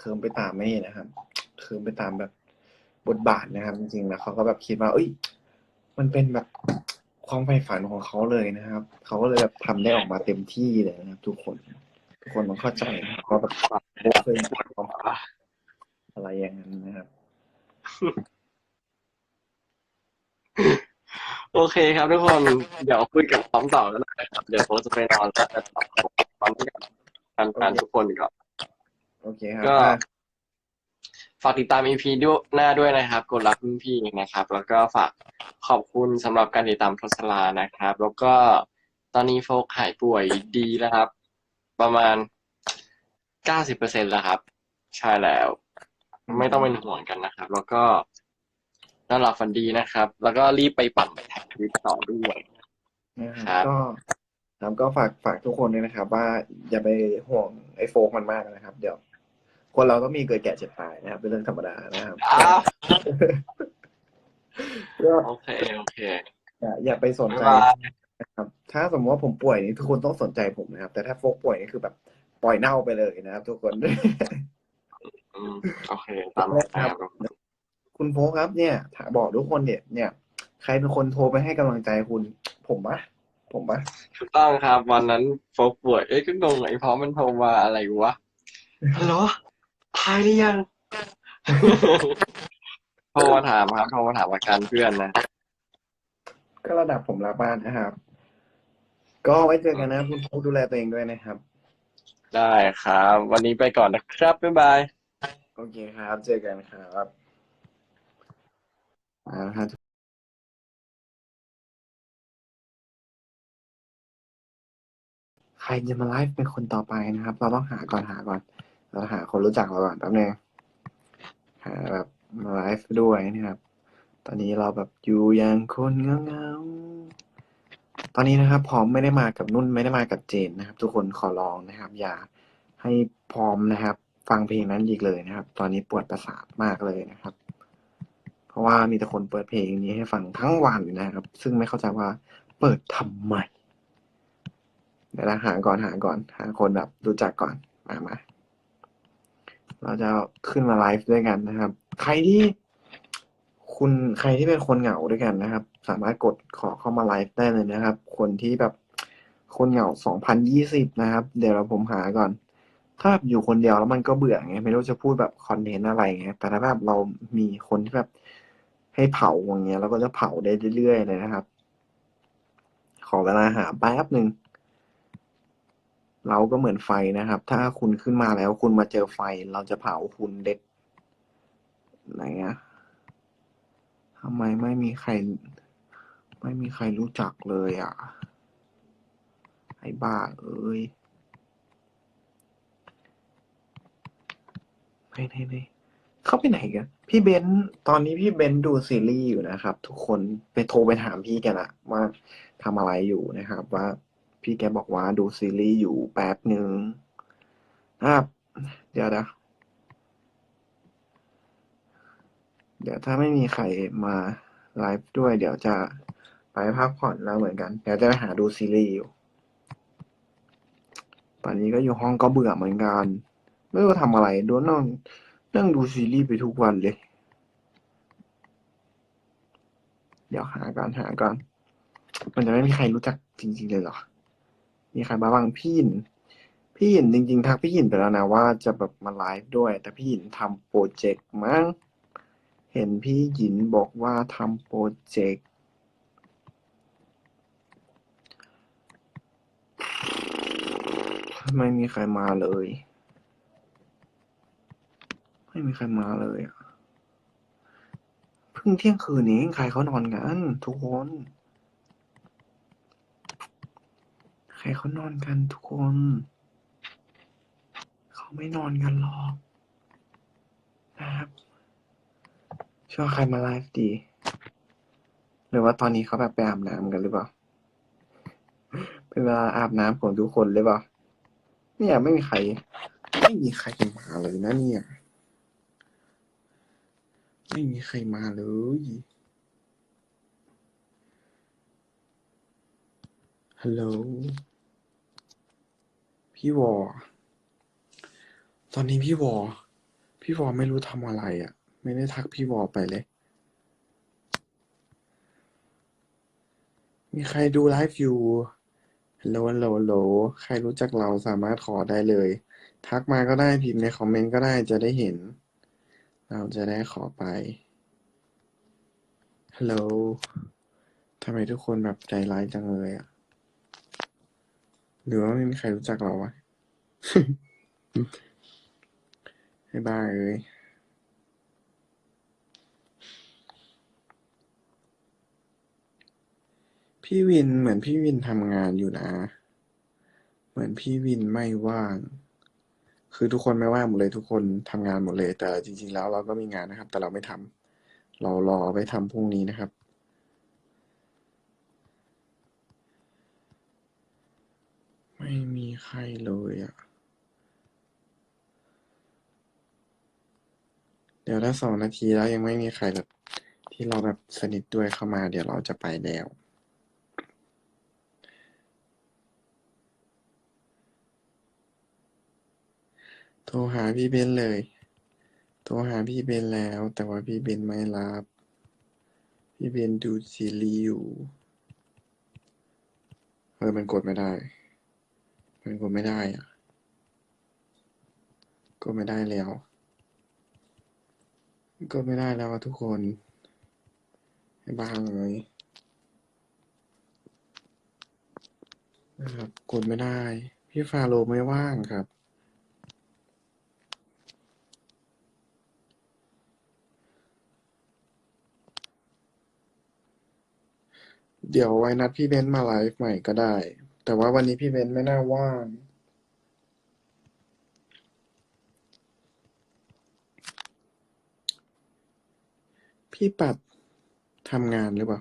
เคิร์มไปตามไม่นะครับ เคิร์มไปตามแบบบทบาทนะครับ จริงๆแล้วเขาก็แบบคิดว่า เอ้ย มันเป็นแบบความใฝ่ฝันของเขาเลยนะครับ เขาก็เลยแบบทำได้ออกมาเต็มที่เลยนะครับ ทุกคน ทุกคนต้องเข้าใจนะครับว่าแบบเคยมีความอะไรอย่างนั้นนะครับ โอเคครับทุกคน เดี๋ยวคุยกับพร้อมต่อกันนะครับ เดี๋ยวผมจะไปนอนแล้วจะตอบพร้อมกับแฟนทุกคนก่อน โอเคครับก็อะฝากติดตาม EP ด้วยหน้าด้วยนะครับ กดรับรุ่นพี่นะครับ แล้วก็ฝากขอบคุณสำหรับการติดตามทศลานะครับ แล้วก็ตอนนี้โฟกหายป่วยดีแล้วครับ ประมาณเก้าสิบเปอร์เซ็นแล้วครับ ใช่แล้ว ไม่ต้องเป็นห่วงกันนะครับ แล้วก็นอนหลับฝันดีนะครับ แล้วก็รีบไปปั่นแท็กทวิตต่อด้วย นะคครัรับบก็ครับก็ฝากฝากทุกคนด้วยนะครับ ว่าอย่าไปห่วงไอ้โฟกมันมากนะครับ เดี๋ยว คนเราก็มีเกิดแก่เจ็บตายนะครับ เป็นเรื่องธรรมดานะครับอ้าวก็โอเคโอเค อย่าอย่าไปสนใจบ๊ายบายนะครับ ถ้าสมมติว่าผมป่วยนี่ทุกคนต้องสนใจผมนะครับ แต่ถ้าโฟกป่วยนี่คือแบบปล่อยเน่าไปเลยนะครับ ทุกคนอืมโอเคตามนั้นครับคุณโฟกครับเนี่ยถามบอกทุกคนเนี่ยเนี่ย ใครเป็นคนโทรไปให้กำลังใจคุณ ผมปะผมปะถูกต้องครับ วันนั้นโฟกป่วยเอ้ยก็งงไอ้พร้อมมันโทรมาอะไรวะฮัลโหล ตายหรือยัง โทรมาถามครับโทรมาถามอาการเพื่อนนะ ก็ระดับผมละบ้านนะครับ ก็ไว้เจอกันนะคุณโฟกดูแลตัวเองด้วยนะครับ ได้ครับ วันนี้ไปก่อนนะครับ บ๊ายบาย โอเคครับ เจอกันครับมาแล้วครับใครจะมาไลฟ์เป็นคนต่อไปนะครับ เราต้องหาก่อนหาก่อน เราหาคนรู้จักเราก่อนแป๊บนึงหาแบบมาไลฟ์ด้วยนะครับ ตอนนี้เราแบบอยู่อย่างคนเงาเงาๆตอนนี้นะครับพร้อมไม่ได้มากับนุ่นไม่ได้มากับเจนนะครับ ทุกคนขอร้องนะครับ อย่าให้พร้อมนะครับ ฟังเพลงนั้นอีกเลยนะครับ ตอนนี้ปวดประสาทมากเลยนะครับ เพราะว่ามีแต่คนเปิดเพลงนี้ให้ฟังทั้งวันนะครับ ซึ่งไม่เข้าใจว่าเปิดทำไมเดี๋ยวเราหาก่อนหาก่อนหาคนแบบรู้จักก่อนมามา เราจะขึ้นมาไลฟ์ด้วยกันนะครับ ใครที่คุณใครที่เป็นคนเหงาด้วยกันนะครับ สามารถกดขอเข้ามาไลฟ์ได้เลยนะครับ คนที่แบบคนเหงาสองพันยี่สิบนะครับ เดี๋ยวเราผมหาก่อน ถ้าอยู่คนเดียวแล้วมันก็เบื่อไงไม่รู้จะพูดแบบคอนเทนต์อะไรไงแต่ถ้าแบบเรามีคนที่แบบให้เผาอย่างเงี้ยเราก็จะเผาได้เรื่อยๆเลยนะครับ ขอเวลาหาแป๊บหนึ่ง เราก็เหมือนไฟนะครับ ถ้าคุณขึ้นมาแล้วคุณมาเจอไฟ เราจะเผาคุณเด็ดไหนอะทำไมไม่มีใคร ไม่มีใครรู้จักเลยอะไอ้บ้าเอ้ยไหนไหนไหนเข้าไปไหนกันพี่เบนตอนนี้พี่เบนดูซีรีส์อยู่นะครับ ทุกคนไปโทรไปถามพี่แกละว่าทำอะไรอยู่นะครับว่า พี่แกบอกว่าดูซีรีส์อยู่แป๊บหนึ่งนะครับเดี๋ยวนะเดี๋ยวถ้าไม่มีใครมาไลฟ์ด้วย เดี๋ยวจะไปพักผ่อนแล้วเหมือนกัน เดี๋ยวจะไปหาดูซีรีส์อยู่ ตอนนี้ก็อยู่ห้องก็เบื่อเหมือนกัน ไม่รู้ทำอะไรดูนั่งนั่งดูซีรีส์ไปทุกวันเลย เดี๋ยวหาก่อนหาก่อนมันจะไม่มีใครรู้จักจริง ๆ เลยเหรอ มีใครมาบ้างพี่หิน พี่หินจริง ๆทักพี่หินไปแล้วนะว่าจะแบบมาไลฟ์ด้วย แต่พี่หินทำโปรเจกต์มั้ง เห็นพี่หินบอกว่าทำโปรเจกต์ไม่มีใครมาเลย ไม่มีใครมาเลยอะ เพิ่งเที่ยงคืนเองใครเขานอนกันทุกคน ใครเขานอนกันทุกคน เขาไม่นอนกันหรอกนะครับช่วยใครมาไลฟ์ดี หรือว่าตอนนี้เขาแบบไปอาบน้ำกันหรือเปล่า เป็นเวลาอาบน้ำของทุกคนหรือเปล่า เนี่ยไม่มีใคร ไม่มีใครมาเลยนะเนี่ย ไม่มีใครมาเลยฮัลโหล พี่วอ ตอนนี้พี่วอ พี่วอไม่รู้ทำอะไรอะ่ะ ไม่ได้ทักพี่วอไปเลย มีใครดูไลฟ์อยู่ฮัลโหลฮัลโหลฮัลโหลใครรู้จักเราสามารถขอได้เลย ทักมาก็ได้พิมพ์ในคอมเมนต์ก็ได้จะได้เห็น เราจะได้ขอไปฮัลโหลทำไมทุกคนแบบใจร้ายจังเลยอะ่ะ หรือว่าไม่มีใครรู้จักเราวะให้บ้าเอ้ยพี่วินเหมือนพี่วินทำงานอยู่นะ เหมือนพี่วินไม่ว่าง คือทุกคนไม่ว่างหมดเลยทุกคนทำงานหมดเลย แต่จริง ๆ แล้วเราก็มีงานนะครับ แต่เราไม่ทำเรารอไปทำพรุ่งนี้นะครับ ไม่มีใครเลยอะ เดี๋ยวถ้าสองนาทีแล้วยังไม่มีใครแบบที่เราแบบสนิทด้วยเข้ามา เดี๋ยวเราจะไปแล้วโทรหาพี่เบนเลย โทรหาพี่เบนแล้ว แต่ว่าพี่เบนไม่รับ พี่เบนดูซีรีส์อยู่ เออมันกดไม่ได้ มันกดไม่ได้อะกดไม่ได้แล้วกดไม่ได้แล้วทุกคนให้บ้างเลยนะครับกดไม่ได้ พี่ฟาโรห์ไม่ว่างครับ เดี๋ยวไว้นัดพี่เบนซ์มาไลฟ์ใหม่ก็ได้ แต่ว่าวันนี้พี่เบนซ์ไม่น่าว่าง พี่ปัดทำงานหรือเปล่า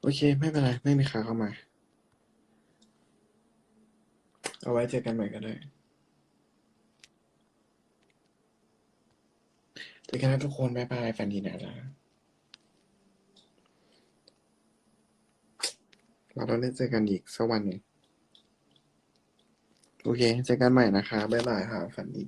โอเค ไม่เป็นไร ไม่มีใครเข้ามา เอาไว้เจอกันใหม่ก็ได้เจอกันนะทุกคน บ๊ายบาย ฝันดีนะจ๊ะ เราต้องได้เจอกันอีกสักวันหนึ่งโอเคเจอกันใหม่นะคะ บ๊ายบายค่ะฝันดี